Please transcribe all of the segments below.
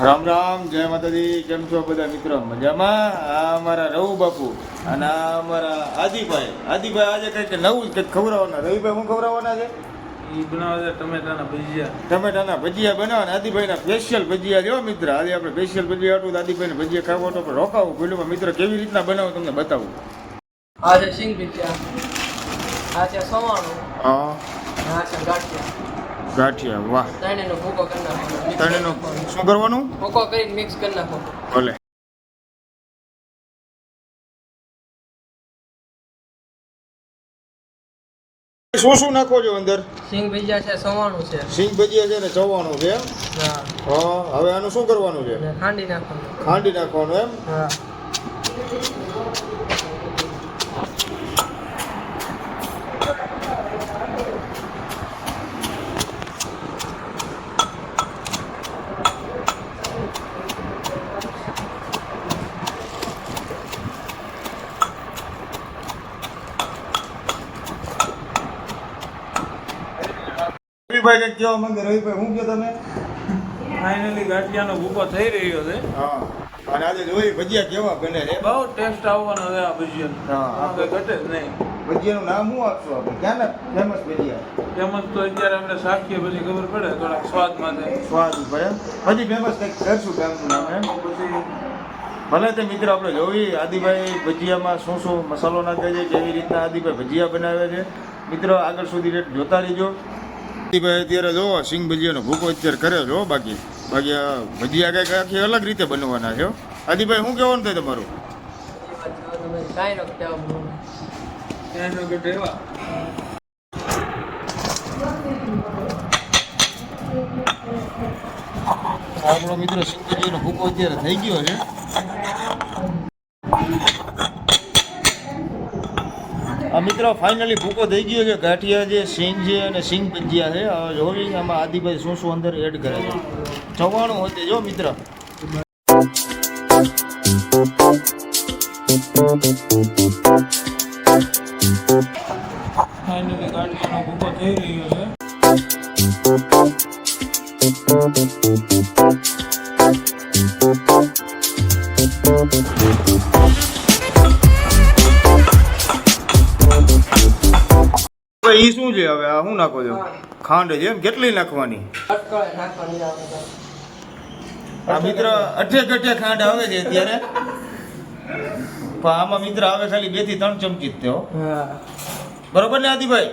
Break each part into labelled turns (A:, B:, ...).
A: રામ રામ જય માતાજી. કેમ છો બધા મિત્રો? મજામાં? આ અમારા રવુ બાપુ અને આ અમારા આદિભાઈ. આદિભાઈ આજે કંઈક નવું કંઈક ખવડાવવાના. રવિભાઈ હું ખવડાવવાના છે?
B: એ બનાવે છે ટમેટાના ભજીયા.
A: ટમેટાના ભજીયા બનાવવાના આદિભાઈના સ્પેશિયલ ભજીયા જો મિત્ર. આજે આપણે સ્પેશિયલ ભજીયા હતું તો આદિભાઈને ભજીયા ખાવા તો પણ રોકાવું પેલું મિત્ર કેવી રીતના બનાવું તમને બતાવું?
C: આ છે સિંગ ભજીયા આ છે સવાણું
A: હા.
C: આ છે ગાંઠિયા.
A: ગાંઠિયા વાહ.
C: ત્રણેયનો ભૂકો કરી નાખો
A: ત્રણેયનો શું કરવાનું?
C: ભૂકો કરીને મિક્સ કરી નાખો
A: ભલે. શું શું નાખો છો અંદર?
C: સિંગ ભજીયા છે સવાણું છે.
A: સિંગ ભજીયા છે ને ચવાણું છે
C: હા.
A: હવે આનું શું કરવાનું છે?
C: ખાંડી નાખવાનું.
A: ખાંડી નાખવાનું એમ?
C: હા.
A: રવિભાઈ કંઈક કહેવા માંગે રવિભાઈ શું કહો તમે
B: ફાઇનલી ગાંઠિયાનો ભૂકો થઈ રહ્યો છે.
A: હા. અને આજે જોઈ ભજીયા કેવા બને છે?
B: બહુ ટેસ્ટ આવવાનો છે આ ભજીયાનો
A: હા.
B: આપણે ઘટે જ નહીં.
A: ભજીયાનું નામ શું આપશો આપણે? ક્યાંના ફેમસ ભજીયા?
B: ફેમસ તો અત્યારે આપણે શાકીએ પછી ખબર પડે થોડાક સ્વાદ માટે
A: સ્વાદ ભાઈ પછી હજી ફેમસ કંઈક કરશું ગામનું નામ એમ?
B: પછી
A: ભલે તે મિત્રો આપણે જોઈ આદિભાઈ ભજીયામાં શું શું મસાલો નાખે છે કેવી રીતના આદિભાઈ ભજીયા બનાવે છે. મિત્રો આગળ સુધી રેટ જોતા રહીજો. આદિભાઈ અત્યારે જો સિંગ ભજીયાનો ભૂકો અત્યારે કરે જો બાકી. બાકી ભજીયા કંઈક આખી અલગ રીતે બનવાના છે. આદિભાઈ, શું કહેવાનું થાય તમારું? આપણો મિત્રો સિંગ ભજીયાનો ભૂકો અત્યારે થઈ ગયો છે. મિત્રો ફાઇનલી ભૂકો થઈ ગયો છે. ગાંઠિયા જે સિંગ છે અને સિંગ ભજીયા છે. હવે જોઈ આમાં આદિભાઈ શું શું અંદર એડ કરે છે. ચવાણું હોતે જો, મિત્ર.
B: ફાઇનલી ગાંઠિયાનો ભૂકો થઈ રહ્યો છે.
A: ઈ શું છે હવે? આ શું નાખો છો? ખાંડ છે એમ? કેટલી નાખવાની. આ મિત્ર અઠે કઠે ખાંડ આવે છે અત્યારે. પણ આમાં મિત્ર આવે ખાલી બેથી ત્રણ ચમચી જ તે બરોબર ને આદિભાઈ?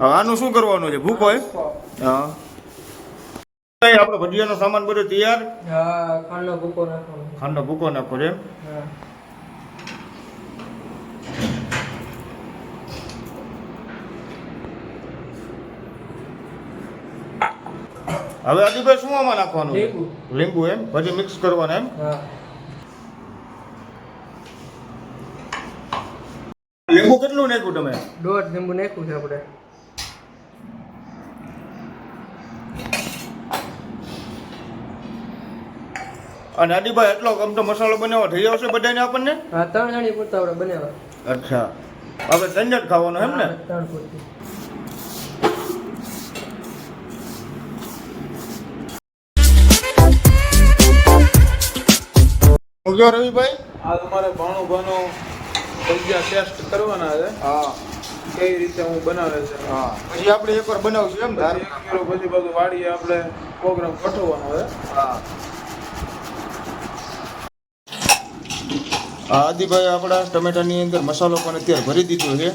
A: આનું શું કરવાનું છે? ભૂખ હોય હા. આપડે આપણો ભજીયાનો સામાન બધો તૈયાર?
C: હા ખાંડનો ભૂકો નાખો
A: ખાંડનો ભૂકો નાખો છે હવે આદિભાઈ શું આમાં નાખવાનું
C: લીંબુ.
A: લીંબુ એમ? પછી મિક્સ કરવાના એમ? લીંબુ કેટલું નાખ્યું તમે?
C: દોઢ લીંબુ નાખ્યું છે આપણે.
A: અને આદિભાઈ એટલો ગમ તો મસાલો બનાવવા થઈ જશે બધાને આપણને?
C: હા ત્રણ જણી પૂરતા આપણે બનાવ્યા
A: અચ્છા. હવે ત્રણ ખાવાનો એમ ને?
C: ત્રણ પૂરતી.
A: હું રવિભાઈ?
B: આ તમારે ભાણું ભાણું ભજીયા ટેસ્ટ કરવાના છે.
A: હા.
B: કઈ રીતે હું બનાવે છે.
A: હા. પછી આપણે એકવાર બનાવશું એમ ધાર.
B: કિલો પછી બધું વાડીએ આપણે પ્રોગ્રામ ગોઠવવાનો છે.
A: હા. હા આદિભાઈ આપણા ટમેટાની અંદર મસાલો પણ અત્યારે ભરી દીધો છે.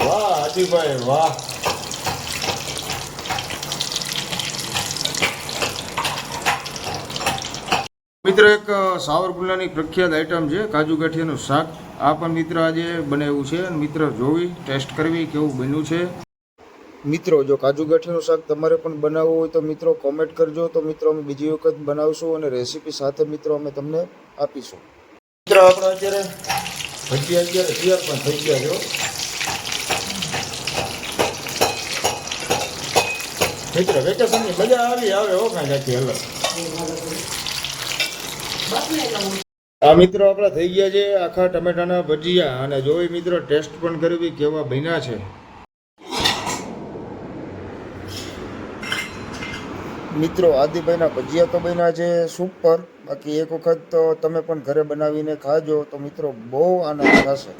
A: વાહ હાજીભાઈ વાહ. મિત્ર એક સાવરકુંડલાની પ્રખ્યાત આઈટમ છે કાજુ ગાંઠિયાનું શાક. આ પણ મિત્ર આજે બનાવ્યું છે અને મિત્ર જોવી ટેસ્ટ કરવી કેવું બન્યું છે. મિત્રો જો કાજુ ગાંઠિયાનું શાક તમારે પણ બનાવવું હોય તો મિત્રો કોમેન્ટ કરજો તો મિત્રો અમે બીજી વખત બનાવશું અને રેસીપી સાથે મિત્રો અમે તમને આપીશું. મિત્રો આપણે અત્યારે ભજીયા અત્યારે તૈયાર પણ થઈ ગયા છે મિત્ર વેકેશનની મજા આવી, આવે હો કાંઈ નથી અલગ આ મિત્રો આપણા થઈ ગયા છે આખા ટમેટાના ભજીયા અને જોઈ મિત્રો ટેસ્ટ પણ કરવી કેવા બન્યા છે. મિત્રો આદિભાઈના ભજીયા તો બન્યા છે સુપર, બાકી એક વખત તો તમે પણ ઘરે બનાવીને ખાજો તો મિત્રો બહુ આનંદ થશે.